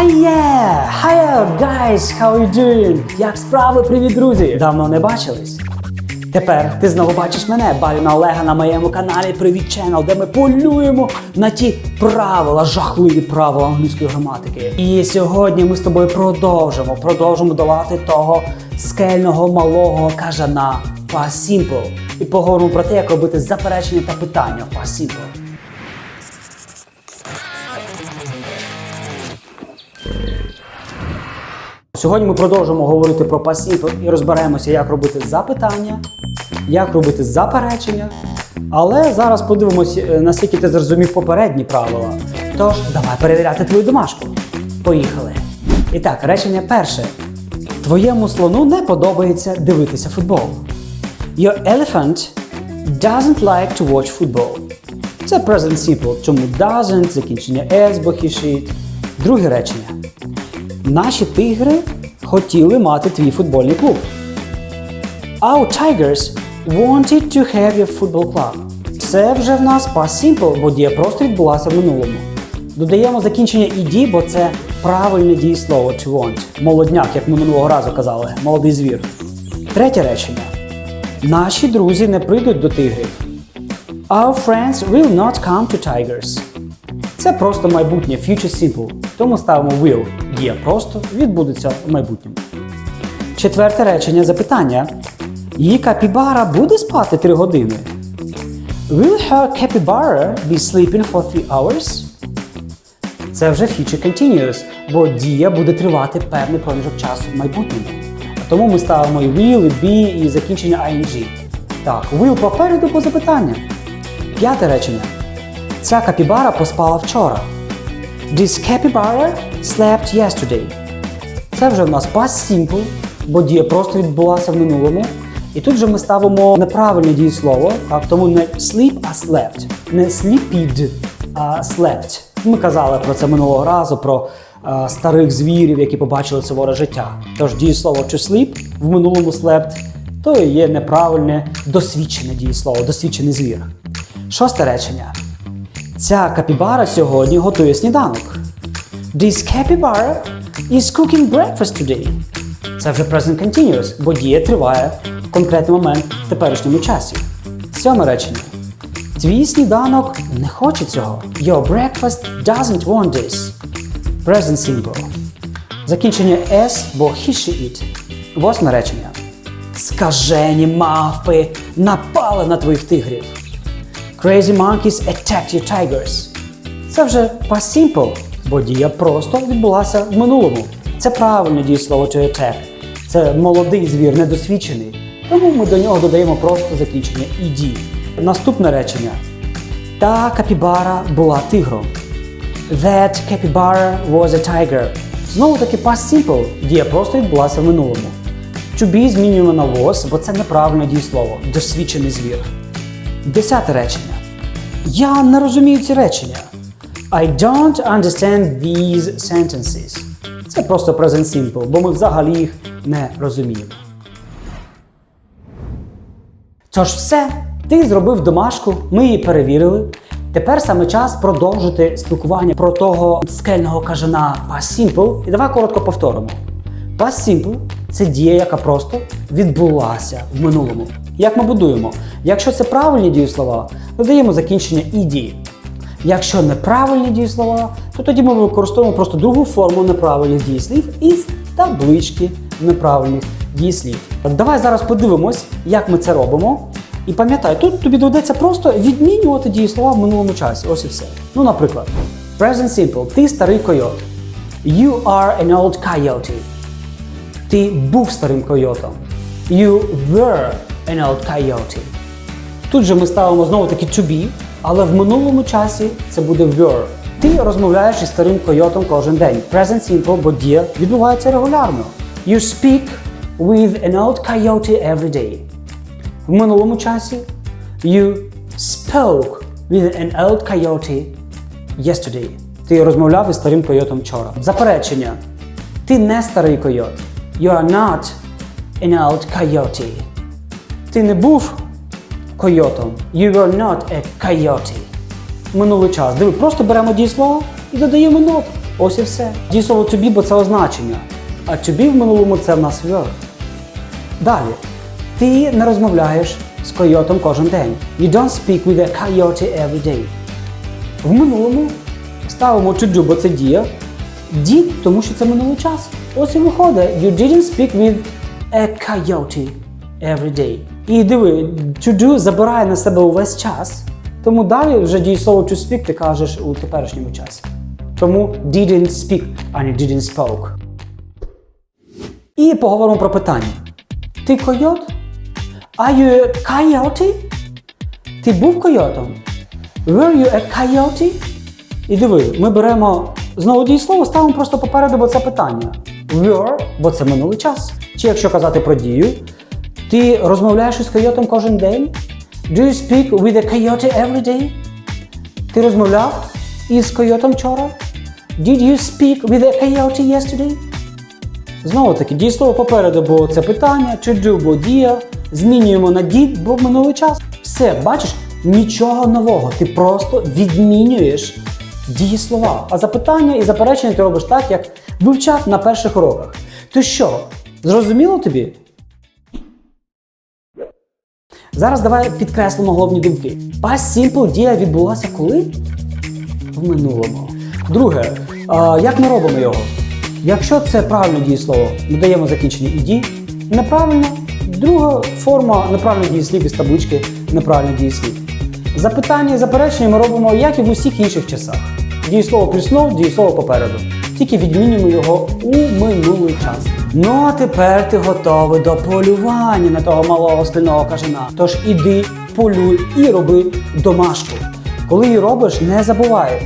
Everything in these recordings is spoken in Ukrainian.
Hiya! Hiya, guys! How you doing? Як справи? Привіт, друзі! Давно не бачились. Тепер ти знову бачиш мене, Баріна Олега, на моєму каналі Привіт Channel, де ми полюємо на ті правила, жахливі правила англійської граматики. І сьогодні ми з тобою продовжимо, продовжимо долати того скельного малого кажана Past Simple. І поговоримо про те, як робити заперечення та питання в Past Simple. Сьогодні ми продовжимо говорити про пасів і розберемося, як робити запитання, як робити заперечення. Але зараз подивимося, е, наскільки ти зрозумів попередні правила. Тож, давай перевіряти твою домашку. Поїхали. І так, речення перше. Твоєму слону не подобається дивитися футбол. Your elephant doesn't like to watch football. Це present simple, чому doesn't, закінчення s, бо he. Друге речення. Наші тигри хотіли мати твій футбольний клуб. Our tigers wanted to have your football club. Це вже в нас past simple, бо дія просто відбулася в минулому. Додаємо закінчення ed, бо це правильне дієслово to want. Молодняк, як ми минулого разу казали, молодий звір. Третє речення. Наші друзі не прийдуть до тигрів. Our friends will not come to tigers. Це просто майбутнє future simple, тому ставимо will. Дія просто відбудеться в майбутньому. Четверте речення запитання. Її капібара буде спати 3 години? Will her capybara be sleeping for 3 hours? Це вже future continuous, бо дія буде тривати певний проміжок часу в майбутньому. Тому ми ставимо і will, і be, і закінчення ing. Так, will попереду по запитання. П'яте речення. Ця капібара поспала вчора. This capybara slept yesterday. Це вже в нас past simple, бо дія просто відбулася в минулому. І тут же ми ставимо неправильне дієслово, так, тому не sleep, а slept. Не sleeped, а slept. Ми казали про це минулого разу, про е, старих звірів, які побачили суворе життя. Тож дієслово to sleep в минулому slept, то є неправильне досвідчене дієслово, досвідчений звір. Шосте речення. Ця капібара сьогодні готує сніданок. This capybara is cooking breakfast today. Це вже present continuous, бо дія триває в конкретний момент в теперішньому часі. Сьоме речення. Твій сніданок не хоче цього. Your breakfast doesn't want this. Present simple. Закінчення S, бо he, she, it. Восьме речення. Скажені мавпи напали на твоїх тигрів. Crazy monkeys attacked your tigers. Це вже past simple, бо дія просто відбулася в минулому. Це правильне дієслово to attack. Це молодий звір, недосвідчений. Тому ми до нього додаємо просто закінчення ed. Наступне речення. Та капібара була тигром. That capybara was a tiger. Знову таки past simple. Дія просто відбулася в минулому. To be змінюємо на was, бо це неправильне дієслово. Досвідчений звір. Десяте речення. Я не розумію ці речення. I don't understand these sentences. Це просто present simple, бо ми взагалі їх не розуміємо. Тож все, ти зробив домашку, ми її перевірили. Тепер саме час продовжити спілкування про того скельного кажана past simple. І давай коротко повторимо. Past simple – це дія, яка просто відбулася в минулому. Як ми будуємо? Якщо це правильні дієслова, додаємо закінчення ed. Якщо неправильні дієслова, то тоді ми використовуємо просто другу форму неправильних дієслів із таблички неправильних дієслів. Давай зараз подивимось, як ми це робимо. І пам'ятай, тут тобі доведеться просто відмінювати дієслова в минулому часі. Ось і все. Ну, наприклад, present simple. Ти старий койот. You are an old coyote. Ти був старим койотом. You were an old coyote. Тут же ми ставимо знову таки to be, але в минулому часі це буде were. Ти розмовляєш із старим койотом кожен день. Present simple, бо дія відбувається регулярно. You speak with an old coyote every day. В минулому часі you spoke with an old coyote yesterday. Ти розмовляв із старим койотом вчора. Заперечення. Ти не старий койот. You are not an old coyote. Ти не був койотом. You were not a coyote. Минулий час. Диви, просто беремо дієслово і додаємо not. Ось і все. Дієслово to be, бо це означення. А to be в минулому це в нас verb. Далі. Ти не розмовляєш з койотом кожен день. You don't speak with a coyote every day. В минулому ставимо to do, бо це дія. Did, тому що це минулий час. Ось і виходить. You didn't speak with a coyote every day. І диви, to do забирає на себе увесь час. Тому далі вже дієслово to speak ти кажеш у теперішньому часі. Тому didn't speak, а не didn't spoke. І поговоримо про питання. Ти койот? Are you a coyote? Ти був койотом? Were you a coyote? І диви, ми беремо знову дієслово, ставимо просто попереду, бо це питання. Were, бо це минулий час. Чи якщо казати про дію, ти розмовляєш із койотом кожен день? Do you speak with a coyote every day? Ти розмовляв із койотом вчора? Did you speak with a coyote yesterday? Знову таки, дієслово попереду, бо це питання, to do, бо дія. Змінюємо на did, бо минулий час. Все, бачиш, нічого нового. Ти просто відмінюєш дієслова. А запитання і заперечення ти робиш так, як вивчав на перших уроках. То що, зрозуміло тобі? Зараз давай підкреслимо головні думки. Past simple дія відбулася коли? В минулому. Друге, а, як ми робимо його? Якщо це правильне дієслово, ми даємо закінчення іді. Неправильно, друга форма неправильних дієслів із таблички неправильних дієслів. Запитання і заперечення ми робимо, як і в усіх інших часах. Дієслово «но», дієслово попереду. Тільки відмінюємо його у минулий час. Ну а тепер ти готовий до полювання на того малого скляного кажана. Тож іди, полюй і роби домашку. Коли її робиш, не забувай.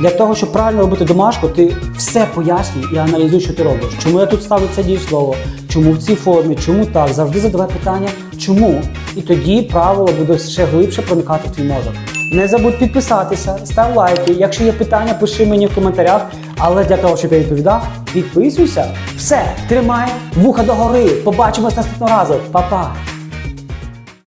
Для того, щоб правильно робити домашку, ти все пояснюй і аналізуй, що ти робиш. Чому я тут ставлю це дієслово? Чому в цій формі? Чому так? Завжди задавай питання, чому? І тоді правило буде ще глибше проникати в твій мозок. Не забудь підписатися, став лайки. Якщо є питання, пиши мені в коментарях. Але для того, щоб я відповідав, підписуйся. Все, тримай вуха догори. Побачимось наступного разу. Па-па!